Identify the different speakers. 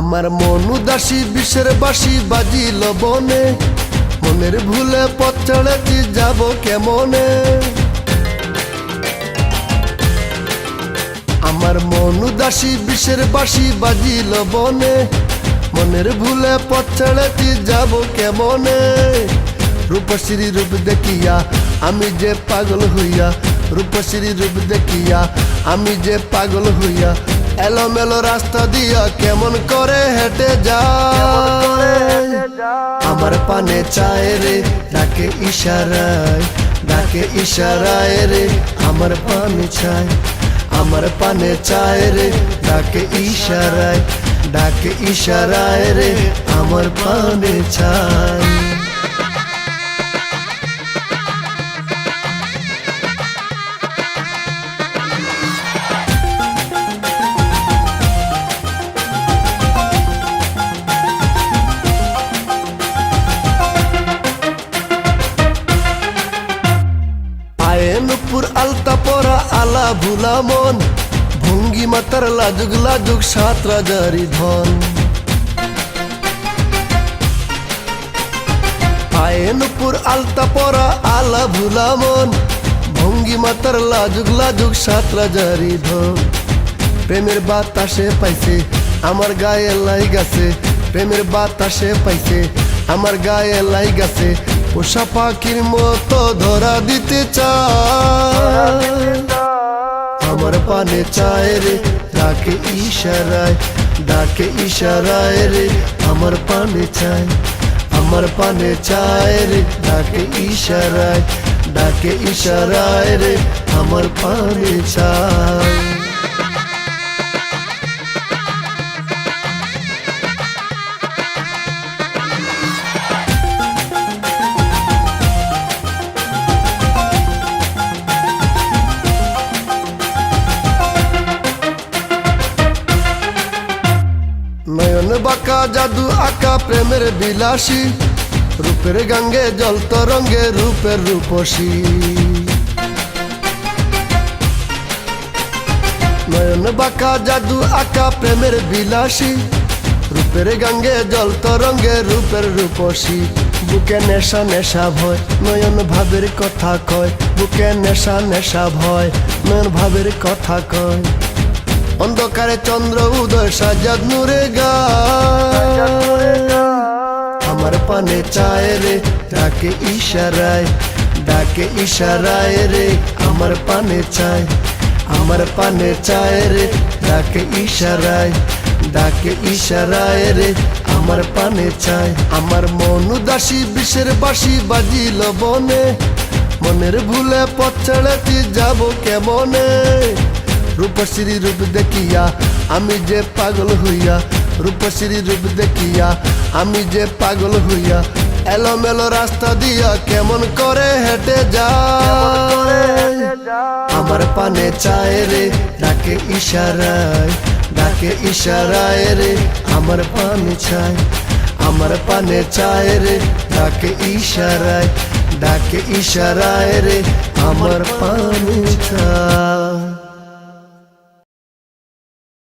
Speaker 1: আমার মন উদাসী বিষের বাসি বাজিল বনে। মনের ভুলে চড়েছি যাব কেমনে? আমার মন উদাসী বিষের বাসি বাজিল বনে। মনের ভুলে ছেড়েছি যাব কেমনে? রূপশ্রী রূপ দেখিয়া আমি যে পাগল হইয়া, রূপশ্রী রূপ দেখিয়া আমি যে পাগল হইয়া এলোমেলো রাস্তা দিয়া কেমন করে হেঁটে আমার পানে চায় রে, ডাকে ইশারায় ডাকে ইশারায় রে, আমার পানে চায়। আমার পানে চায় রে, ডাকে ইশারায় ডাকে ইশারায় রে, আমার পানে চায়। ভুলা মন ভঙ্গি মাতার লাজুক লাজুক সাত রাজারি ধন। পায়ে আলতা পরা আলা ভুলা মন ভঙ্গি মাতার লাজুক লাজুক সাত রাজারি ধন। প্রেমের বাতাসে পাইছে, আমার গায়ে লাই গেছে। প্রেমের বাতাসে পাইছে, আমার গায়ে লাই গেছে। পোষা পাখির মতো ধরা দিতে চায়। আমার পানে চায় রে, ডাকে ইশারায় ডাকে ইশারায় রে, আমার পানে চায়, আমার পানে চায় রে, ডাকে ইশারায় ডাকে ইশারায় রে, আমার পানে চায়। বাঁকা জাদু আঁকা প্রেমের বিলাসী। রূপের গঙ্গে জল তরঙ্গে রূপের রূপসী। নয়ন বাঁকা জাদু আঁকা প্রেমের বিলাসী। রূপের গঙ্গে জল তরঙ্গে রূপের রূপসী। বুকে নেশা নেশা ভয়, নয়ন ভাবের কথা কয়। বুকে নেশা নেশা ভয়, নয়ন ভাবের কথা কয়। অন্ধকারে চন্দ্র উদয়, সাজাদ নূরে গা আমার পানে চায় রে, ডাকে ইশারায় ডাকে ইশারায় রে, আমার পানে চায়। আমার পানে চায় রে, ডাকে ইশারায় ডাকে ইশারায় রে, আমার পানে চায়। আমার মন উদাসী, বিষের বাসি বাজিল বনে। মনের ভুলে পথ ছেড়েছি যাব কেমনে? রূপশ্রী রূপ দেখিয়া আমি যে পাগল হইয়া, রূপশ্রী রূপ দেখিয়া আমি যে পাগল হইয়া, এলোমেলো রাস্তা দিয়া কেমন করে হেঁটে যা আমার পানে চায় রে, ডাকে ইশারায় ডাকে ইশারায় রে, আমার পানে চায়, আমার পানে চায় রে, ডাকে ইশারায় ডাকে ইশারায় রে, আমার পানে চায়।